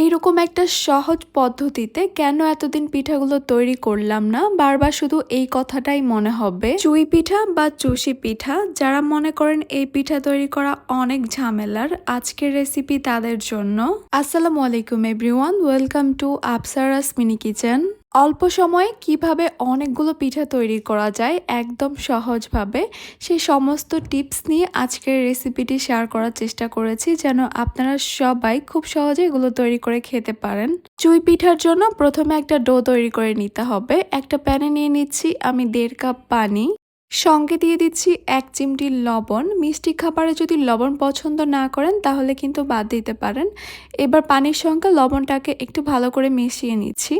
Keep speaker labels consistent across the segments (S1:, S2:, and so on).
S1: এইরকম একটা সহজ পদ্ধতিতে কেন এতদিন পিঠাগুলো তৈরি করলাম না? বারবার শুধু এই কথাটাই মনে হবে। চুই পিঠা বা চুষি পিঠা, যারা মনে করেন এই পিঠা তৈরি করা অনেক ঝামেলার, আজকের রেসিপি তাদের জন্য। আসসালামু আলাইকুম everyone welcome to Apsaras mini kitchen অল্প সময়ে কীভাবে অনেকগুলো পিঠা তৈরি করা যায় একদম সহজভাবে সেই সমস্ত টিপস নিয়ে আজকের রেসিপিটি শেয়ার করার চেষ্টা করেছি যেন আপনারা সবাই খুব সহজে এগুলো তৈরি করে খেতে পারেন। চুই পিঠার জন্য প্রথমে একটা ডো তৈরি করে নিতে হবে। একটা প্যানে নিয়ে নিচ্ছি আমি দেড় কাপ পানি। সঙ্গে দিয়ে দিচ্ছি এক চিমটি লবণ। মিষ্টি খাবারে যদি লবণ পছন্দ না করেন, তাহলে কিন্তু বাদ দিতে পারেন। এবার পানির সঙ্গে লবণটাকে একটু ভালো করে মিশিয়ে নিচ্ছি।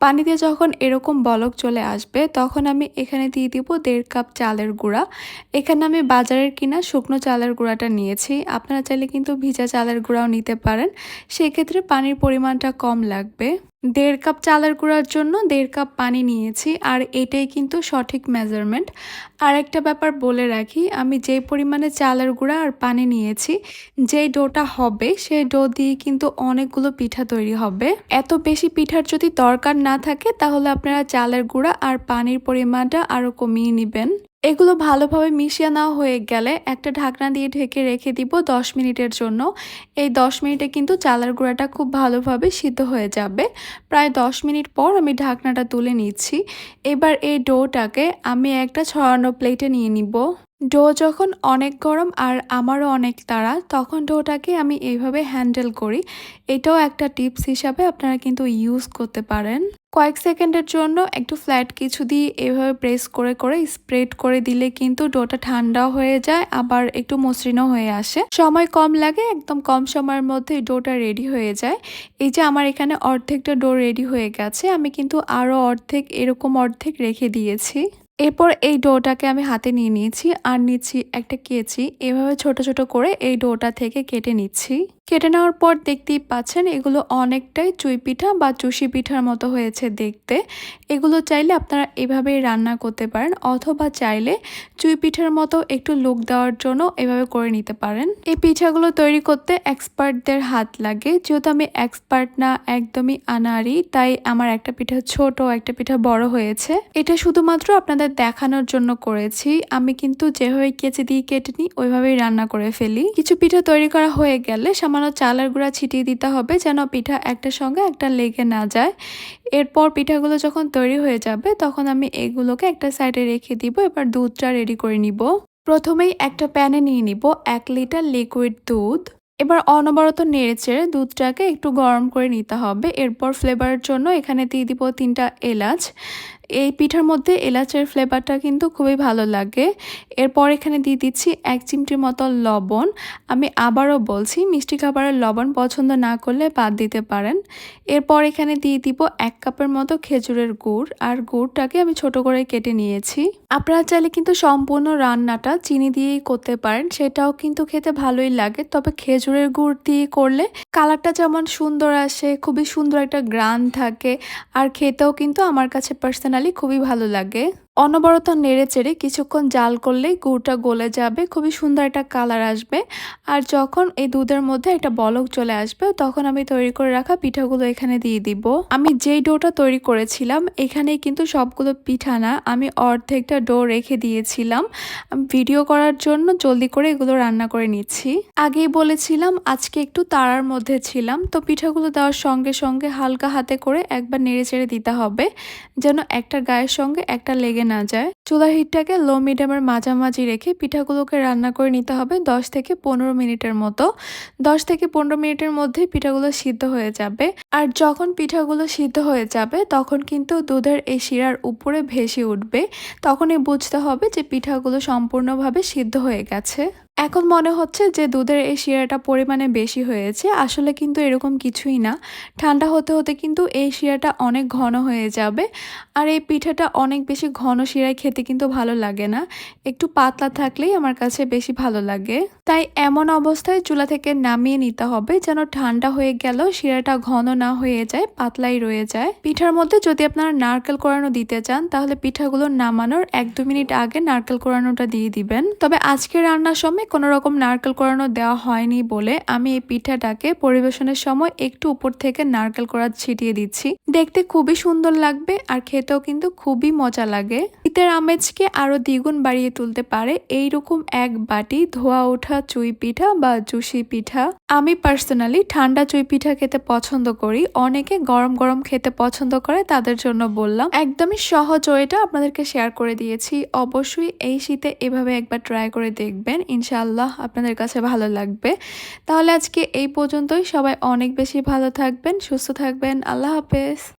S1: পানিতে যখন এরকম বলক চলে আসবে, তখন আমি এখানে দিয়ে দিব দেড় কাপ চালের গুঁড়া। এখানে আমি বাজারের কিনা শুকনো চালের গুঁড়াটা নিয়েছি। আপনারা চাইলে কিন্তু ভিজা চালের গুঁড়াও নিতে পারেন। সেক্ষেত্রে পানির পরিমাণটা কম লাগবে। দেড় কাপ চালের গুঁড়ার জন্য দেড় কাপ পানি নিয়েছি, আর এটাই কিন্তু সঠিক মেজারমেন্ট আর একটা ব্যাপার বলে রাখি, আমি যে পরিমাণে চালের গুঁড়া আর পানি নিয়েছি, যেই ডোটা হবে, সেই ডো দিয়ে কিন্তু অনেকগুলো পিঠা তৈরি হবে। এত বেশি পিঠার যদি দরকার না থাকে, তাহলে আপনারা চালের গুঁড়া আর পানির পরিমাণটা আরও কমিয়ে নেবেন। এগুলো ভালোভাবে মিশিয়ে নেওয়া হয়ে গেলে একটা ঢাকনা দিয়ে ঢেকে রেখে দিব দশ মিনিটের জন্য। এই দশ মিনিটে কিন্তু চালের গুঁড়াটা খুব ভালোভাবে সিদ্ধ হয়ে যাবে। প্রায় দশ মিনিট পর আমি ঢাকনাটা তুলে নিচ্ছি। এবার এই ডোটাকে আমি একটা ছড়ানো প্লেটে নিয়ে নিব। ডো যখন অনেক গরম আর আমারও অনেক তাড়া, তখন ডোটাকে আমি এইভাবে হ্যান্ডেল করি। এটাও একটা টিপস হিসাবে আপনারা কিন্তু ইউজ করতে পারেন। কয়েক সেকেন্ডের জন্য একটু ফ্ল্যাট কিছু দিয়ে এভাবে প্রেস করে করে স্প্রেড করে দিলে কিন্তু ডোটা ঠান্ডা হয়ে যায়, আবার একটু মসৃণও হয়ে আসে। সময় কম লাগে, একদম কম সময়ের মধ্যে ডোটা রেডি হয়ে যায়। এই যে আমার এখানে অর্ধেকটা ডো রেডি হয়ে গেছে, আমি কিন্তু আরও অর্ধেক, এরকম অর্ধেক রেখে দিয়েছি। এরপর এই ডোটাকে আমি হাতে নিয়ে নিয়েছি আর নিচ্ছি একটা কেচি। এভাবে ছোট ছোট করে এই ডোটা থেকে কেটে নিচ্ছি। কেটে নেওয়ার পর দেখতেই পাচ্ছেন এগুলো অনেকটাই চুই পিঠা বা চুষি পিঠার মতো হয়েছে দেখতে। এগুলো চাইলে আপনারা এভাবেই রান্না করতে পারেন অথবা চাইলে চুই পিঠার মতো একটু লুক দেওয়ার জন্য এভাবে করে নিতে পারেন। এই পিঠাগুলো তৈরি করতে এক্সপার্টদের হাত লাগে। যেহেতু আমি এক্সপার্ট না, একদমই আনারি তাই আমার একটা পিঠা ছোট, একটা পিঠা বড় হয়েছে। এটা শুধুমাত্র আপনাদের দেখানোর জন্য করেছি। আমি কিন্তু যেভাবে কেচে দিয়ে কেটে নিই, ওইভাবেই রান্না করে ফেলি। কিছু পিঠা তৈরি করা হয়ে গেলে সামান্য চালের গুঁড়া ছিটিয়ে দিতে হবে যেন পিঠা একটার সঙ্গে একটা লেগে না যায়। এরপর পিঠাগুলো যখন তৈরি হয়ে যাবে, তখন আমি এগুলোকে একটা সাইডে রেখে দিব, এবার দুধটা রেডি করে নিব। প্রথমেই একটা প্যানে নিয়ে নিব এক লিটার লিকুইড দুধ। এবার অনবরত নেড়েচেড়ে দুধটাকে একটু গরম করে নিতে হবে। এরপর ফ্লেভারের জন্য এখানে দিয়ে দিব তিনটা এলাচ। এই পিঠার মধ্যে এলাচের ফ্লেভারটা কিন্তু খুবই ভালো লাগে। এরপর এখানে দিয়ে দিচ্ছি এক চিমটির মতো লবণ। আমি আবারও বলছি, মিষ্টি খাবারের লবণ পছন্দ না করলে বাদ দিতে পারেন। এরপর এখানে দিয়ে দিব এক কাপের মতো খেজুরের গুড়, আর গুড়টাকে আমি ছোট করে কেটে নিয়েছি। আপনারা চাইলে কিন্তু সম্পূর্ণ রান্নাটা চিনি দিয়েই করতে পারেন, সেটাও কিন্তু খেতে ভালোই লাগে। তবে খেজুরের গুড় দিয়ে করলে কালারটা যেমন সুন্দর আসে, খুবই সুন্দর একটা গ্রান থাকে, আর খেতেও কিন্তু আমার কাছে পার্সোনালি খুবই ভালো লাগে। অনবরত নেড়ে চেড়ে কিছুক্ষণ জাল করলেই গুড়টা গলে যাবে, খুবই সুন্দর একটা কালার আসবে। আর যখন এই দুধের মধ্যে একটা বলক চলে আসবে, তখন আমি তৈরি করে রাখা পিঠাগুলো এখানে দিয়ে দিব। আমি যেই ডোটা তৈরি করেছিলাম, এখানেই কিন্তু সবগুলো পিঠা না, আমি অর্ধেকটা ডো রেখে দিয়েছিলাম। ভিডিও করার জন্য জলদি করে এগুলো রান্না করে নিচ্ছি। আগেই বলেছিলাম, আজকে একটু তারার মধ্যে ছিলাম, তো পিঠাগুলো দেওয়ার সঙ্গে সঙ্গে হালকা হাতে করে একবার নেড়ে চেড়ে দিতে হবে, যেন একটা গায়ের সঙ্গে একটা লেগে না যায় চুলা হিটটাকে লো মিডিয়ামের মাঝামাঝি রেখে পিঠাগুলোকে রান্না করে নিতে হবে দশ থেকে পনেরো মিনিটের মতো। দশ থেকে পনেরো মিনিটের মধ্যে পিঠাগুলো সিদ্ধ হয়ে যাবে। আর যখন পিঠাগুলো সিদ্ধ হয়ে যাবে, তখন কিন্তু দুধের এই শিরার উপরে ভেসে উঠবে। তখনই বুঝতে হবে যে পিঠাগুলো সম্পূর্ণভাবে সিদ্ধ হয়ে গেছে। এখন মনে হচ্ছে যে দুধের এই শিরাটা পরিমাণে বেশি হয়েছে। আসলে কিন্তু এরকম কিছুই না। ঠান্ডা হতে হতে কিন্তু এই শিরাটা অনেক ঘন হয়ে যাবে। আর এই পিঠাটা অনেক বেশি ঘন শিরায় খেতে কিন্তু ভালো লাগে না। একটু পাতলা থাকলেই আমার কাছে বেশি ভালো লাগে। তাই এমন অবস্থায় চুলা থেকে নামিয়ে নিতে হবে যেন ঠান্ডা হয়ে গেলেও শিরাটা ঘন না হয়ে যায়, পাতলাই রয়ে যায়। পিঠার মধ্যে যদি আপনারা নারকেল কোরানো দিতে চান, তাহলে পিঠাগুলো নামানোর এক দু মিনিট আগে নারকেল কোরানোটা দিয়ে দিবেন। তবে আজকে রান্নার সময় কোনো রকম নারকেল কোরানো দেওয়া হয়নি বলে আমি এই পিঠাটাকে পরিবেশনের সময় একটু উপর থেকে নারকেল কোড়া ছিটিয়ে দিচ্ছি। দেখতে খুবই সুন্দর লাগবে আর খেতেও কিন্তু খুবই মজা লাগে। শীতের আমেজকে আরও দ্বিগুণ বাড়িয়ে তুলতে পারে এইরকম এক বাটি ধোয়া ওঠা চুই পিঠা বা জুসি পিঠা। আমি পার্সোনালি ঠান্ডা চুই পিঠা খেতে পছন্দ করি। অনেকে গরম গরম খেতে পছন্দ করে, তাদের জন্য বললাম। একদমই সহজ ওয়েটা আপনাদেরকে শেয়ার করে দিয়েছি। অবশ্যই এই শীতে এভাবে একবার ট্রাই করে দেখবেন। ইনশাআল্লাহ আপনাদের কাছে ভালো লাগবে। তাহলে আজকে এই পর্যন্তই। সবাই অনেক বেশি ভালো থাকবেন, সুস্থ থাকবেন। আল্লাহ হাফেজ।